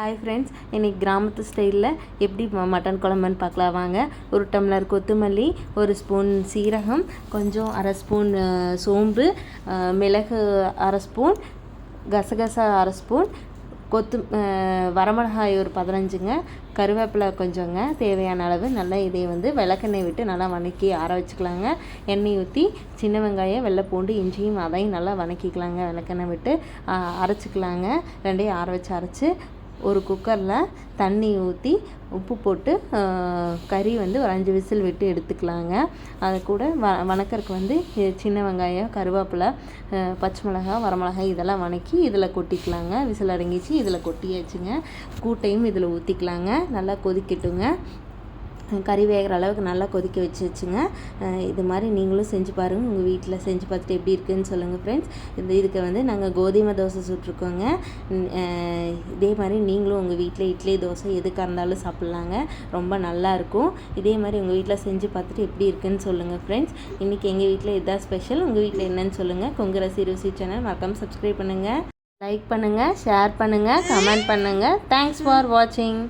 Hi friends இன்றைக்கி கிராமத்து ஸ்டைலில் எப்படி மட்டன் குழம்புன்னு பார்க்கலாம். வாங்க ஒரு டம்ளர் கொத்தமல்லி ஒரு ஸ்பூன் சீரகம் கொஞ்சம் அரை ஸ்பூன் சோம்பு மிளகு அரை ஸ்பூன் கசகசா அரை ஸ்பூன் கொத்து வரமிளகாய் ஒரு பதினஞ்சுங்க கருவேப்பிலை கொஞ்சங்க தேவையான அளவு நல்லா இதை வந்து விளக்கெண்ணெய் விட்டு நல்லா வதக்கி ஆற வச்சுக்கலாங்க. எண்ணெய் ஊற்றி சின்ன வெங்காயம் வெள்ளை பூண்டு இஞ்சியும் அதையும் நல்லா வதக்கிக்கலாங்க விளக்கெண்ணெய் விட்டு அரைச்சிக்கலாங்க. ரெண்டையும் ஆற வச்சு அரைச்சி ஒரு குக்கரில் தண்ணி ஊற்றி உப்பு போட்டு கறி வந்து ஒரு அஞ்சு விசில் விட்டு எடுத்துக்கலாங்க. அது கூட வ வணக்கறதுக்கு வந்து சின்ன வெங்காயம் கருவேப்பிலை பச்சை மிளகாய் வரமிளகாய் இதெல்லாம் வணக்கி இதில் கொட்டிக்கலாங்க. விசில் அடங்கிச்சு இதில் கொட்டியாச்சுங்க. கூட்டையும் இதில் ஊற்றிக்கலாங்க நல்லா கொதிக்கட்டுங்க. கறி வேகிற அளவுக்கு நல்லா கொதிக்க வச்சு வச்சுங்க இது மாதிரி நீங்களும் செஞ்சு பாருங்கள் உங்கள் வீட்டில் செஞ்சு பார்த்துட்டு எப்படி இருக்குன்னு சொல்லுங்கள் ஃப்ரெண்ட்ஸ் இந்த இதுக்கு வந்து நாங்கள் கோதுமை தோசை சுட்டுருக்கோங்க. இதே மாதிரி நீங்களும் உங்கள் வீட்டில் இட்லி தோசை எதுக்காக இருந்தாலும் சாப்பிட்லாங்க. ரொம்ப நல்லாயிருக்கும் இதே மாதிரி உங்கள் வீட்டில் செஞ்சு பார்த்துட்டு எப்படி இருக்குன்னு சொல்லுங்கள் ஃப்ரெண்ட்ஸ் இன்றைக்கி எங்கள் வீட்டில் இதுதான் ஸ்பெஷல் உங்கள் வீட்டில் என்னன்னு சொல்லுங்கள் கொங்குரசி ருசி சேனல் மறக்காமல் சப்ஸ்கிரைப் பண்ணுங்கள் லைக் பண்ணுங்கள் ஷேர் பண்ணுங்கள் கமெண்ட் பண்ணுங்கள் தேங்க்ஸ் ஃபார் வாட்சிங்